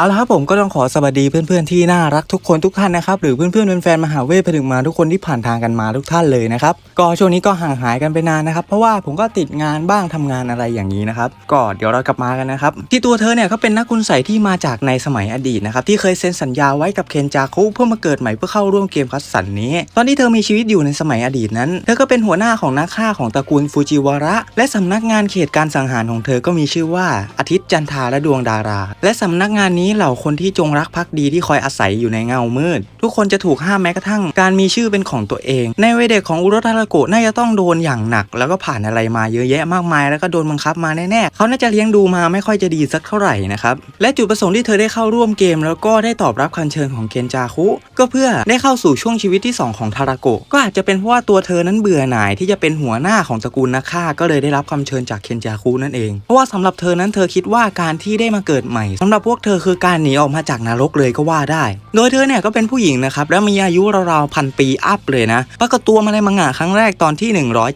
เอาละครับผมก็ต้องขอสวัสดีเพื่อนๆที่น่ารักทุกคนทุกท่านนะครับหรือเพื่อนๆเป็นแฟนๆมหาเวทไปถึงมาทุกคนที่ผ่านทางกันมาทุกท่านเลยนะครับก็ช่วงนี้ก็ห่างหายกันไปนานนะครับเพราะว่าผมก็ติดงานบ้างทำงานอะไรอย่างนี้นะครับก็เดี๋ยวเรากลับมากันนะครับที่ตัวเธอเนี่ยก็เป็นนักคุณใสยที่มาจากในสมัยอดีตนะครับที่เคยเซ็นสัญญาไว้กับเคนจาคุเพื่อมาเกิดใหม่เพื่อเข้าร่วมเกมคัสสันนี้ ตอนที่เธอมีชีวิตอยู่ในสมัยอดีตนั้นเธอก็เป็นหัวหน้าของนักฆ่าของตระกูลฟูจิวาระ และสำนักงานเขตการสังหารของเธอก็มีชื่อว่าอาทิตย์จันทาและดวงดารา และสำนักงานนี้เหล่าคนที่จงรักภักดีที่คอยอาศัยอยู่ในเงามืด ทุกคนจะถูกห้ามแม้กระทั่ง การมีชื่อเป็นของตัวเอง ในวัยเด็กของอุโรทาราโกะน่าจะต้องโดนอย่างหนัก แล้วก็ผ่านอะไรมาเยอะแยะมากมาย แล้วก็โดนบังคับมาแน่ๆเขาน่าจะเลี้ยงดูมาไม่ค่อยจะดีสักเท่าไหร่นะครับและจุดประสงค์ที่เธอได้เข้าร่วมเกม แล้วก็ได้ตอบรับคำเชิญของเคนจาคุก็เพื่อได้เข้าสู่ช่วงชีวิตที่สองของทาราโกะก็อาจจะเป็นเพราะว่าตัวเธอนั้นเบื่อหน่ายที่จะเป็นหัวหน้าของตระกูลนักฆ่าก็เลยได้รับคำเชิญจากเคนจาคุนั่นเองเพราะว่าสำหรับเธอนั้นเธอคิดว่าการที่ได้มาเกิดใหม่สำหรับพวกเธอคือการหนีออกมาจากนรกเลยก็ว่าได้ โดยเธอเนี่ยก็เป็นผู้หญิงนะครับและมีอายุราวๆพันปีอัพเลยนะปรากฏตัวมาในมังงะครั้งแรกตอนที่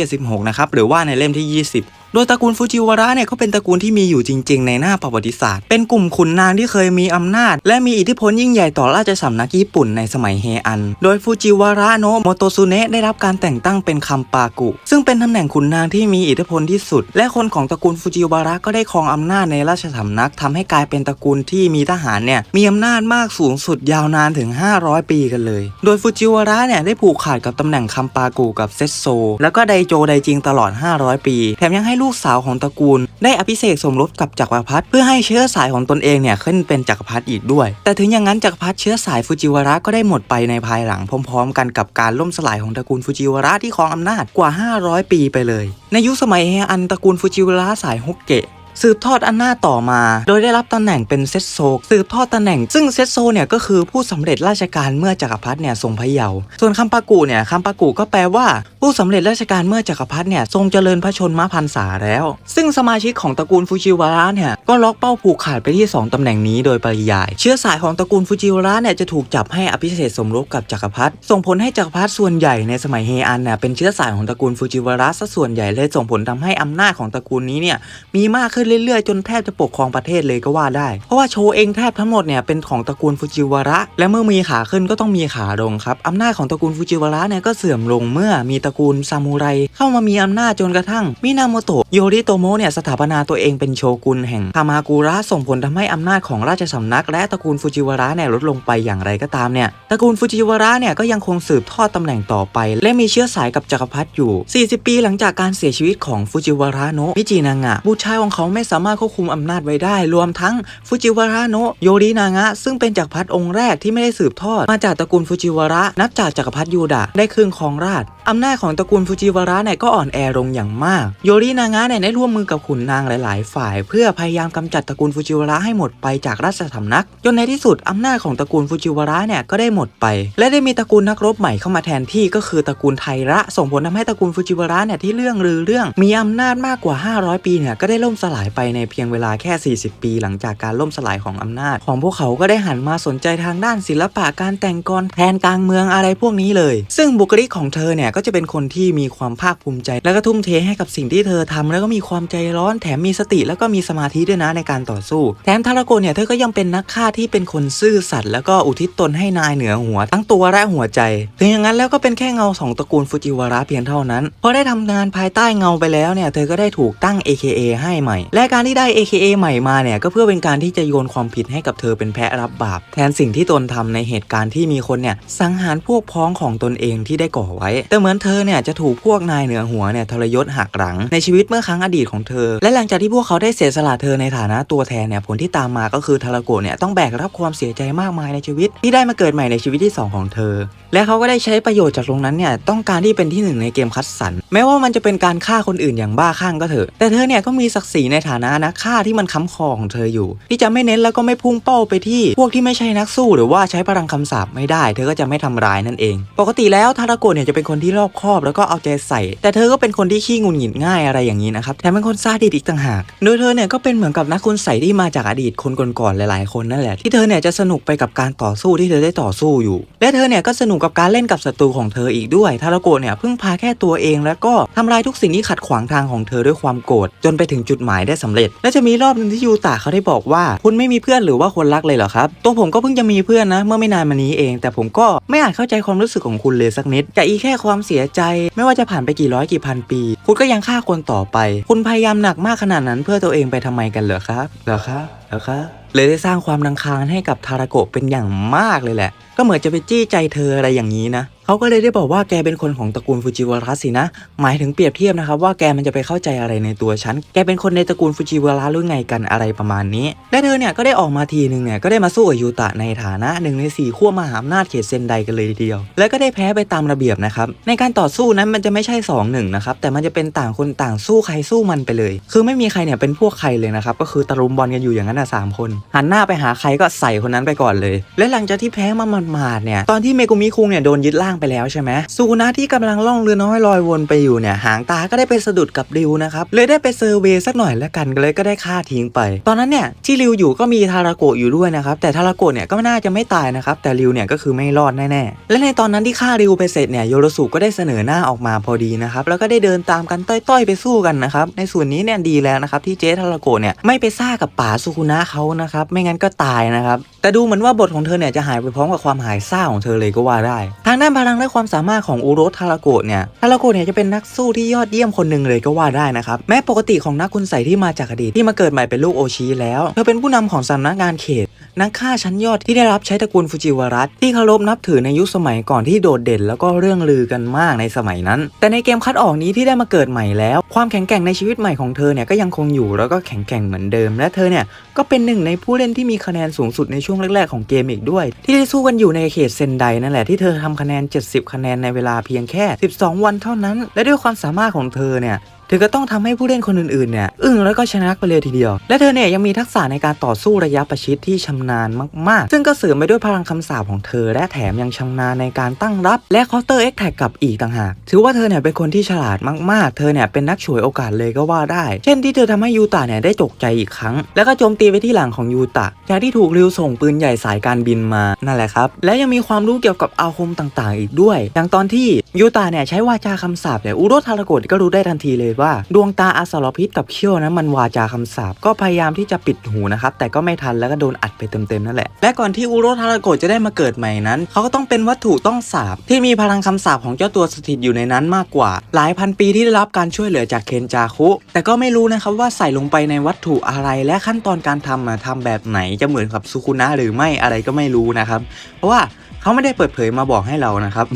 176 นะครับหรือว่าในเล่มที่ 20 โดยตระกูลฟูจิวาระเนี่ยเขาเป็นตระกูลที่มีอยู่จริง ๆ ในหน้าประวัติศาสตร์ เป็นกลุ่มขุนนางที่เคยมีอำนาจ และมีอิทธิพลยิ่งใหญ่ต่อราชสำนักญี่ปุ่นในสมัยเฮอัน โดยฟูจิวาระโนะโมโตซุเนะได้รับการแต่งตั้งเป็นคัมปากุ ซึ่งเป็นตำแหน่งขุนนางที่มีอิทธิพลที่สุด และคนของตระกูลฟูจิวาระก็ได้ครองอำนาจในราชสำนักทำให้กลายเป็นตระกูลที่มีทหารเนี่ยมีอำนาจมากสูงสุดยาวนานถึง 500 ปีกันเลย โดยฟูจิวาระเนี่ยได้ผูกขาดกับตำแหน่งคัมปากุกับเซโซ แล้วก็ไดโจไดจิงตลอด 500 ปี แถมยังให้ลูกสาวของตระกูล ได้อภิเษกสมรสกับจักรพรรดิเพื่อให้เชื้อสายของตนเองเนี่ยขึ้นเป็นจักรพรรดิอีกด้วย แต่ถึงอย่างนั้นจักรพรรดิเชื้อสายฟูจิวาระก็ได้หมดไปในภายหลังพร้อม ๆ กันกับการล่มสลายของตระกูลฟูจิวาระที่ครองอำนาจกว่า 500 ปีไปเลย ในยุคสมัยเฮอันตระกูลฟูจิวาระสายฮกเกะ สืบทอดอำนาจต่อมา โดยได้รับตำแหน่งเป็นเซตโซสืบทอดตำแหน่ง ซึ่งเซตโซเนี่ยก็คือผู้สำเร็จราชการเมื่อจักรพรรดิเนี่ยทรงพระเยาว์ส่วนคำปากูเนี่ยคำปากูก็แปลว่า ผู้สำเร็จราชการเมื่อจักรพรรดิเนี่ยทรงเจริญพระชนมพรรษาแล้ว ซึ่งสมาชิกของตระกูลฟูจิวาระเนี่ยก็ล็อกเป้าผูกขาดไปที่ 2ตำแหน่งนี้โดยปริยาย เชื้อสายของตระกูลฟูจิวาระเนี่ยจะถูกจับให้อภิเษกสมรสกับจักรพรรดิส่งผลให้จักรพรรดิส่วนใหญ่ในสมัยเฮอันเนี่ยเป็นเชื้อสายของตระกูลฟูจิวาระซะส่วนใหญ่เลยส่งผลทำให้อำนาจของตระกูลนี้เนี่ยมีมากขึ้นเรื่อยๆ จนแทบจะปกครองประเทศเลยก็ว่าได้ เพราะว่าโชว์เองแทบทั้งหมดเนี่ยเป็นของตระกูลฟูจิวาระ และเมื่อมีขาขึ้นก็ต้องมีขาลงครับอำนาจของตระกูลฟูจิวาระเนี่ยก็เสื่อมลงเมื่อมีตระกูลซามูไรเข้ามามีอำนาจจนกระทั่งมินาโมโตะโยริโตโมะเนี่ยสถาปนาตัวเองเป็นโชกุนแห่งคามากุระส่งผลทำให้อำนาจของราชสำนัก และตระกูลฟูจิวาระเนี่ยลดลงไปอย่างไรก็ตามเนี่ยตระกูลฟูจิวาระเนี่ยก็ยังคงสืบทอดตำแหน่งต่อไป และมีเชื้อสายกับจักรพรรดิอยู่ 40 ปีหลังจากการเสียชีวิตของฟูจิวาระโนะมิจินางะบุตรชายของเขาไม่สามารถควบคุมอำนาจไว้ได้ รวมทั้งฟูจิวาระโนะโยรินางะ ซึ่งเป็นจักรพรรดิองค์แรกที่ไม่ได้สืบทอด มาจากตระกูลฟูจิวาระ นับจากจักรพรรดิยูดะได้ขึ้นครองราชอำนาจของตระกูลฟูจิวาระเนี่ยก็อ่อนแอลงอย่างมาก โยรินางะเนี่ยได้ร่วมมือกับขุนนางหลาย ๆ ฝ่าย เพื่อพยายามกำจัดตระกูลฟูจิวาระให้หมดไปจากราชสำนักจนในที่สุดอำนาจของตระกูลฟูจิวาระเนี่ยก็ได้หมดไป และได้มีตระกูลนักรบใหม่เข้ามาแทนที่ก็คือตระกูลไทระส่งผลทำให้ตระกูลฟูจิวาระเนี่ยที่เรื่องลือเรื่อง มีอำนาจมากกว่า 500 ปีเนี่ยก็ได้ล่มสลายไปในเพียงเวลาแค่ 40 ปี หลังจากการล่มสลายของอำนาจ ของพวกเขาก็ได้หันมาสนใจทางด้านศิลปะการแต่งกรแทนกลางเมืองอะไรพวกนี้เลย ซึ่งบุคลิกของเธอเนี่ยก็จะเป็นคนที่มีความภาคภูมิใจ และก็ทุ่มเทให้กับสิ่งที่เธอทำแล้วก็มีความใจร้อนแถมมีสติแล้วก็มีสมาธิด้วยนะในการต่อสู้ แถมทาราโกเนี่ยเธอก็ยังเป็นนักฆ่าที่เป็นคนซื่อสัตย์แล้วก็อุทิศตนให้นายเหนือหัวทั้งตัวและหัวใจ ถึงอย่างนั้นแล้วก็เป็นแค่เงาสองตระกูลฟูจิวาระเพียงเท่านั้นพอได้ทำงานภายใต้เงาไปแล้วเนี่ยเธอก็ได้ถูกตั้ง AKA ให้ใหม่และการที่ได้ AKA ใหม่มาเนี่ยก็เพื่อเป็นการที่จะโยนความผิดให้กับเธอเป็นแพะรับบาป แทนสิ่งที่ตนทำในเหตุการณ์ที่มีคนเนี่ยสังหารพวกพ้องของตนเองที่ได้ก่อไว้ แต่เหมือนเธอเนี่ยจะถูกพวกนายเหนือหัวเนี่ยทรยศหักหลัง ในชีวิตเมื่อครั้งอดีตของเธอ และหลังจากที่พวกเขาได้เสียสละเธอในฐานะตัวแทนเนี่ยผลที่ตามมาก็คือทาราโกะเนี่ยต้องแบกรับความเสียใจมากมายในชีวิต ที่ได้มาเกิดใหม่ในชีวิตที่สองของเธอ และเขาก็ได้ใช้ประโยชน์จากตรงนั้นเนี่ยต้องการที่เป็นที่หนึ่งในเกมคัดสรรแม้ว่ามันจะเป็นการฆ่าคนอื่นอย่างบ้าคลั่งก็เถอะแต่เธอเนี่ยก็มีศักดิ์ศรีในฐานะนักฆ่าที่มันค้ำคอของเธออยู่ ที่จะไม่เน้นแล้วก็ไม่พุ่งเป้าไปที่พวกที่ไม่ใช่นักสู้หรือว่าใช้พลังคำสาปไม่ได้ เธอก็จะไม่ทำร้ายนั่นเอง ปกติแล้วทาราโกะเนี่ยจะเป็นคนที่รอบคอบแล้วก็เอาใจใส่ แต่เธอก็เป็นคนที่ขี้งุนหงิดง่ายอะไรอย่างนี้นะครับแถมเป็นคนซาดิสอีกต่างหาก โดยเธอเนี่ยก็เป็นเหมือนกับนักคุณใส่ที่มาจากอดีตคนก่อนๆหลายๆ คนนั่นแหละที่เธอเนี่ยจะสนุกไปกับการต่อสู้ที่เธอได้ต่อสู้อยู่ และเธอเนี่ยก็สนุกกับการเล่นกับศัตรูของเธออีกด้วยทาราโกะเนี่ยเพิ่งพาแค่ตัวเองแล้วก็ทำลายทุกสิ่งที่ขัดขวางทางของเธอด้วยความโกรธจนไปถึงจุดหมายได้สำเร็จ และจะมีรอบหนึงที่ยูตะเขาได้บอกว่า คุณไม่มีเพื่อนหรือว่าคนรักเลยเหรอครับ ตัวผมก็เพิ่งจะมีเพื่อนนะ เมื่อไม่นานมานี้เอง แต่ผมก็ไม่อาจเข้าใจความรู้สึกของคุณเลยสักนิดกับอีแค่ความเสียใจ ไม่ว่าจะผ่านไปกี่ร้อยกี่พันปี คุณก็ยังฆ่าคนต่อไป คุณพยายามหนักมากขนาดนั้นเพื่อตัวเองไปทำไมกันเหรอครับเหรอครับเหรอครับเลยได้สร้างความดังคางให้กับทาราโกะเป็นอย่างมากเลยแหละ ก็เหมือนจะไปจี้ใจเธออะไรอย่างนี้นะ เขาก็เลยได้บอกว่าแกเป็นคนของตระกูลฟูจิวาระสินะ หมายถึงเปรียบเทียบนะครับว่าแกมันจะไปเข้าใจอะไรในตัวฉัน แกเป็นคนในตระกูลฟูจิวาระหรือไงกันอะไรประมาณนี้ และเธอเนี่ยก็ได้ออกมาทีหนึ่งเนี่ยก็ได้มาสู้กับยูตะในฐานะหนึ่งในสี่ขั้วมหาอำนาจเขตเซนไดกันเลยทีเดียว และก็ได้แพ้ไปตามระเบียบนะครับ ในการต่อสู้นั้นมันจะไม่ใช่2อหนึ่งนะครับ แต่มันจะเป็นต่างคนต่างสู้ใครสู้มันไปเลย คือไม่มีใครเนี่ยเป็นพวกใครเลยนะครับ ก็คือตะลุมบอลกันอยู่อย่างนั้นนะสามคน หันหน้าไปหาใครก็ใส่คนนั้นไปก่อนเลย และหลังจากที่แพ้มาหมาดๆเนี่ย ตอนที่เมกุมิคุงเนี่ยโดนยึดร่างไปแล้วใช่ไหมซูนะที่กำลังล่องเรือน้อยลอยวนไปอยู่เนี่ยหางตาก็ได้ไปสะดุดกับริวนะครับเลยได้ไปเซอร์เวย์สักหน่อยแล้วกันเลยก็ได้ฆ่าทิ้งไป ตอนนั้นเนี่ยที่ริวอยู่ก็มีทาราโกะอยู่ด้วยนะครับแต่ทาราโกะเนี่ยก็น่าจะไม่ตายนะครับแต่ริวเนี่ยก็คือไม่รอดแน่ๆและในตอนนั้นที่ฆ่าริวไปเสร็จเนี่ยโยโรสุก็ได้เสนอหน้าออกมาพอดีนะครับแล้วก็ได้เดินตามกันต้อยๆไปสู้กันนะครับในส่วนนี้เนี่ยดีแล้วนะครับที่เจ๊ทาราโกะเนี่ยไม่ไปซ่ากับป๋าสุคุนะเขานะครับไม่งั้นก็ตายนะครับแต่ดูเหมือนว่าบทของเธอเนี่ยจะหายไปพร้อมกับความหายซ่าของเธอเลยก็ว่าได้ ทางด้านพลังและความสามารถของอุโรทาราโกะเนี่ยทาราโกะเนี่ยจะเป็นนักสู้ที่ยอดเยี่ยมคนหนึ่งเลยก็ว่าได้นะครับ แม้ปกติของนักคุณใส่ที่มาจากอดีตที่มาเกิดใหม่เป็นลูกโอชิแล้ว เธอเป็นผู้นำของสำนักงานเขต นักฆ่าชั้นยอดที่ได้รับใช้ตระกูลฟูจิวารัตที่เคารพนับถือในยุคสมัยก่อนที่โดดเด่น แล้วก็เรื่องลือกันมากในสมัยนั้น แต่ในเกมคัดออกนี้ที่ได้มาเกิดใหม่แล้ว ความแข็งแกร่งในชีวิตใหม่ของเธอเนี่ยก็ยังคงอยู่แล้วก็แข็งแกร่งเหมือนเดิม และเธอเนี่ยก็เป็นหนึ่งในผู้เล่นที่มีคะแนนสูงสุดในชช่วงแรกๆของเกมอีกด้วย ที่ได้สู้กันอยู่ในเขตเซนไดนั่นแหละที่เธอทำคะแนน 70 คะแนนในเวลาเพียงแค่ 12 วันเท่านั้น และด้วยความสามารถของเธอเนี่ย เธอก็ต้องทำให้ผู้เล่นคนอื่นๆเนี่ยอึ้งแล้วก็ชนะไปเลยทีเดียว และเธอเนี่ยยังมีทักษะในการต่อสู้ระยะประชิดที่ชำนาญมากๆ ซึ่งก็เสริมไปด้วยพลังคำสาปของเธอ และแถมยังชำนาญในการตั้งรับ และเคาน์เตอร์เอ็กแท็กกับอีกต่างหาก ถือว่าเธอเนี่ยเป็นคนที่ฉลาดมากๆ เธอเนี่ยเป็นนักฉวยโอกาสเลยก็ว่าได้ เช่นที่เธอทำให้ยูตะเนี่ยได้ตกใจอีกครั้ง แล้วก็โจมตีไปที่หลังของยูตะจากที่ถูกริวส่งปืนใหญ่สายการบินมานั่นแหละครับ และยังมีความรู้เกี่ยวกับอาคมต่างๆ อีกด้วย อย่างตอนที่ยูตะเนี่ยใช้วาจาคำสาปเนี่ยอุโรทารกะก็รู้ได้ทันทีเลยว่าดวงตาอสรพิษกับเขี้ยวนะมันวาจาคำสาปก็พยายามที่จะปิดหูนะครับแต่ก็ไม่ทันแล้วก็โดนอัดไปเต็มๆนั่นแหละและก่อนที่อุโรทาราโกะจะได้มาเกิดใหม่นั้น เขาก็ต้องเป็นวัตถุต้องสาปที่มีพลังคำสาปของเจ้าตัวสถิตอยู่ในนั้นมากกว่า หลายพันปีที่ได้รับการช่วยเหลือจากเคนจาคุ แต่ก็ไม่รู้นะครับว่าใส่ลงไปในวัตถุอะไรและขั้นตอนการทำอะทำแบบไหนจะเหมือนกับสุคุนะหรือไม่อะไรก็ไม่รู้นะครับเพราะว่าเขาไม่ได้เปิดเผยมาบอกให้เรานะครับ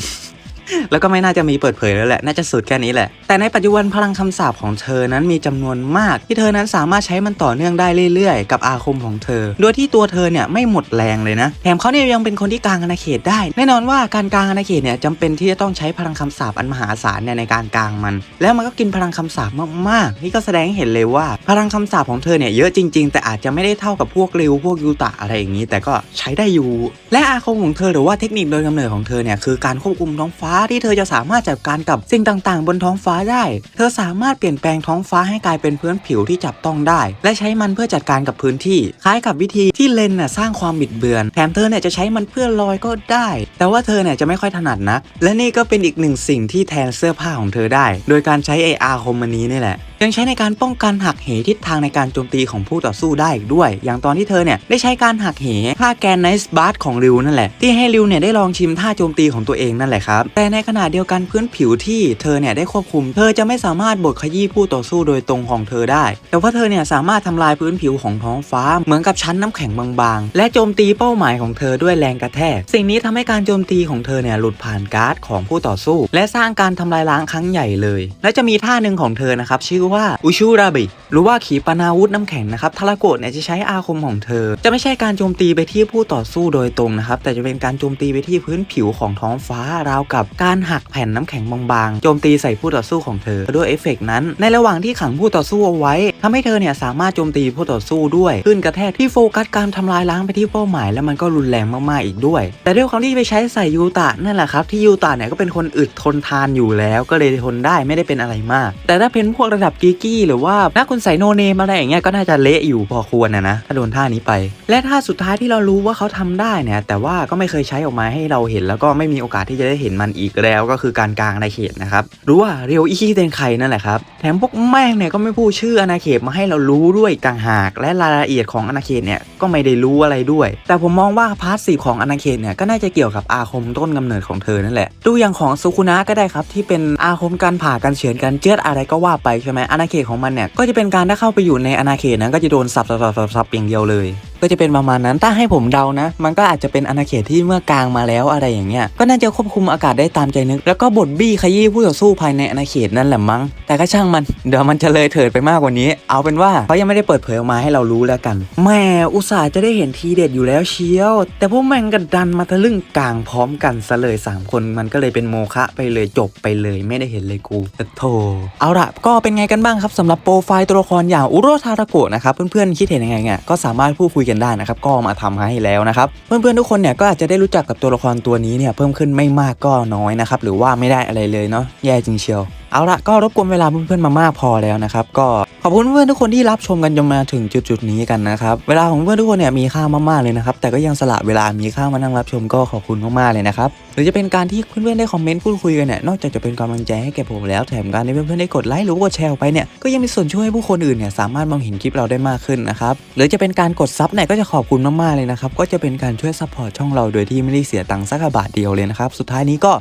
แล้วก็ไม่น่าจะมีเปิดเผยแล้วแหละ น่าจะสุดแค่นี้แหละ แต่ในปัจจุบันพลังคำสาปของเธอนั้นมีจำนวนมาก ที่เธอนั้นสามารถใช้มันต่อเนื่องได้เรื่อยๆ กับอาคมของเธอ โดยที่ตัวเธอเนี่ยไม่หมดแรงเลยนะ แถมเขาเนี่ยยังเป็นคนที่กลางอาณาเขตได้ แน่นอนว่าการกลางอาณาเขตเนี่ยจำเป็นที่จะต้องใช้พลังคำสาปอันมหาศาลเนี่ยในการกลางมัน แล้วมันก็กินพลังคำสาปมากๆ นี่ก็แสดงให้เห็นเลยว่า พลังคำสาปของเธอเนี่ยเยอะจริง ๆ แต่อาจจะไม่ได้เท่ากับพวกริวพวกยูตะอะไรอย่างนี้ แต่ก็ใช้ได้อยู่ และอาคมของเธอหรือว่าเทคนิคโดยกำเนิดของเธอเนี่ยคือการควบคุมท้องฟ้าที่เธอจะสามารถจัดการกับสิ่งต่างๆ บนท้องฟ้าได้ เธอสามารถเปลี่ยนแปลงท้องฟ้าให้กลายเป็นพื้นผิวที่จับต้องได้ และใช้มันเพื่อจัดการกับพื้นที่ คล้ายกับวิธีที่เลนน่ะสร้างความบิดเบือน แถมเธอเนี่ยจะใช้มันเพื่อลอยก็ได้ แต่ว่าเธอเนี่ยจะไม่ค่อยถนัดนักและนี่ก็เป็นอีกหนึ่งสิ่งที่แทนเสื้อผ้าของเธอได้ โดยการใช้ไออาคมมันนี้นี่แหละ ยังใช้ในการป้องกันหักเหทิศทางในการโจมตีของผู้ต่อสู้ได้อีกด้วย อย่างตอนที่เธอเนี่ยได้ใช้การหักเหท่าแกนไนส์บาร์ของริวนั่นแหละที่ให้ริวเนี่ยได้ลองชิมท่าโจมตีของตัวเองนั่นแหละครับแต่ในขณะเดียวกันพื้นผิวที่เธอเนี่ยได้ควบคุม เธอจะไม่สามารถบดขยี้ผู้ต่อสู้โดยตรงของเธอได้ แต่ว่าเธอเนี่ยสามารถทำลายพื้นผิวของท้องฟ้าเหมือนกับชั้นน้ำแข็งบางๆ และโจมตีเป้าหมายของเธอด้วยแรงกระแทก สิ่งนี้ทำให้การโจมตีของเธอเนี่ยหลุดผ่านการ์ดของผู้ต่อสู้ และสร้างการทำลายล้างครั้งใหญ่เลย และจะมีท่าหนึ่งของเธอนะครับชื่อว่าอุชูราบิหรือว่าขีปนาวุธน้ำแข็งนะครับทาราโกะเนี่ยจะใช้อาคมของเธอ จะไม่ใช่การโจมตีไปที่ผู้ต่อสู้โดยตรงนะครับแต่จะเป็นการโจมตีไปที่พื้นผิวของท้องฟ้าราวกับการหักแผ่นน้ำแข็งบางๆ โจมตีใส่ผู้ต่อสู้ของเธอ ด้วยเอฟเฟกต์นั้น ในระหว่างที่ขังผู้ต่อสู้เอาไว้ทำให้เธอเนี่ยสามารถโจมตีผู้ต่อสู้ด้วยขึ้นกระแทกที่โฟกัสการทำลายล้างไปที่เป้าหมาย แล้วมันก็รุนแรงมากๆอีกด้วย แต่ด้วยความที่ไปใช้ใส่ยูตะนั่นแหละครับที่ยูตะเนี่ยก็เป็นคนอึดทนทานอยู่แล้ว ก็เลยทนได้ไม่ได้เป็นอะไรมาก แต่ถ้าเป็นพวกระดับกีกี้หรือว่านักคุณใส่โนเนมอะไรอย่างเงี้ยก็น่าจะเละอยู่พอควรนะนะถ้าโดนท่านี้ไป และท่าสุดท้ายที่เรารู้ว่าเขาทำได้เนี่ยแต่ว่าก็ไม่เคยใช้ออกมาให้เราเห็นแล้วก็ไม่มีโอกาสที่จะได้เห็นมันอีกอีกแล้วก็คือการกลางอาณาเขตนะครับหรือว่าเรียวอีเตนไคนั่นแหละครับแถมพวกแม่งเนี่ยก็ไม่พูดชื่ออาณาเขตมาให้เรารู้ด้วยต่างหาก และรายละเอียดของอาณาเขตเนี่ยก็ไม่ได้รู้อะไรด้วย แต่ผมมองว่าพาร์ทสีของอาณาเขตเนี่ยก็น่าจะเกี่ยวกับอาคมต้นกำเนิดของเธอนั่นแหละดูอย่างของซุคุนะก็ได้ครับที่เป็นอาคมการผ่าการเฉือนการเจือดอะไรก็ว่าไปใช่ไหมอาณาเขตของมันเนี่ยก็จะเป็นการถ้าเข้าไปอยู่ในอาณาเขตนั้นก็จะโดนสับสับสับสับสับอย่างเดียวเลย ก็จะเป็นประมาณนั้นถ้าให้ผมเดานะ มันก็อาจจะเป็นอาณาเขตที่เมื่อกลางมาแล้วอะไรอย่างเงี้ยก็น่าจะควบคุมอากาศได้ตามใจนึก แล้วก็บดบี้ขยี้ผู้ต่อสู้ภายในอาณาเขตนั่นแหละมั้ง แต่ก็ช่างมันเดี๋ยวมันจะเลยเถิดไปมากกว่านี้ เอาเป็นว่าเขายังไม่ได้เปิดเผยออกมาให้เรารู้แล้วกันแหม่อุตส่าห์จะได้เห็นทีเด็ดอยู่แล้วเชียว แต่พวกแม่งกระดันมาทะลึ่งกลางพร้อมกันซะเลยสามคนมันก็เลยเป็นโมฆะไปเลยจบไปเลยไม่ได้เห็นเลยกูโธ่เอาละก็เป็นไงกันบ้างครับสำหรับโปรไฟล์ตัวละครอย่างอุโรทาราโกะนะครับเพื่อนๆคิดเห็นยังไงเนี่ยก็สามารถพูดคุยกันได้นะครับก็มาทำให้แล้วนะครับเพื่อนๆทุกคนเนี่ยก็อาจจะได้รู้จักกับตัวละครตัวนี้เนี่ยเพิ่มขึ้นไม่มากก็น้อยนะครับหรือว่าไม่ได้อะไรเลยเนาะแย่จริงเชียว เอาละก็รบกวนเวลาเพื่อนๆมามากพอแล้วนะครับก็ขอบคุณเพื่อนทุกคนที่รับชมกันจนมาถึงจุดๆนี้กันนะครับเวลาของเพื่อนทุกคนเนี่ยมีค่ามากๆเลยนะครับแต่ก็ยังสละเวลามีค่ามานั่งรับชมก็ขอบคุณมากๆเลยนะครับหรือจะเป็นการที่เพื่อนๆได้คอมเมนต์พูดคุยกันเนี่ยนอกจากจะเป็นกำลังใจให้แก่ผมแล้วแถมการที่เพื่อนๆได้กดไลค์หรือว่ากดแชร์ไปเนี่ยก็ยังมีส่วนช่วยให้ผู้คนอื่นเนี่ยสามารถมองเห็นคลิปเราได้มากขึ้นนะครับหรือจะเป็นการกดซับเนี่ยก็จะขอบคุณมากๆเลยนะครับก็จะเป็นการช่วยซัพพอร์ตช่องเราโดยที่ไม่ได้เสียตังค์สักบาทเดียวเลยนะครับสุดท้ายนี้ก็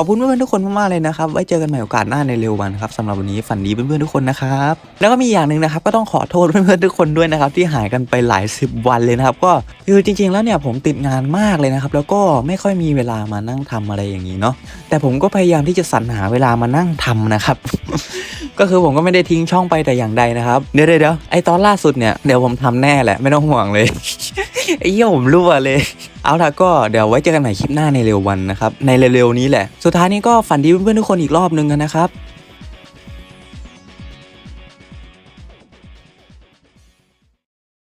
อบคุณเพื่อนๆทุกคนมากๆเลยนะครับ ไว้เจอกันใหม่โอกาสหน้าในเร็ววันครับสำหรับวันนี้ฝันดีเพื่อนๆทุกคนนะครับ แล้วก็มีอย่างหนึ่งนะครับก็ต้องขอโทษเพื่อนๆทุกคนด้วยนะครับที่หายกันไปหลายสิบวันเลยนะครับก็คือจริง ๆ แล้วเนี่ยผมติดงานมากเลยนะครับแล้วก็ไม่ค่อยมีเวลามานั่งทำอะไรอย่างนี้เนาะแต่ผมก็พยายามที่จะสรรหาเวลามานั่งทำนะครับ ก็คือผมก็ไม่ได้ทิ้งช่องไปแต่อย่างใดนะครับ เดี๋ยวเดี๋ยวไอตอนล่าสุดเนี่ยเดี๋ยวผมทำแน่แหละไม่ต้องห่วงเลยไอ้เหี้ยผมรั่วเลย เอาล่ะก็เดี๋ยวไว้เจอกันใหม่คลิปหน้าในเร็ววันนะครับในเร็วๆนี้แหละ สุดท้ายนี้ก็ฝันดีเพื่อนๆทุกคนอีกรอบนึงกันนะครับ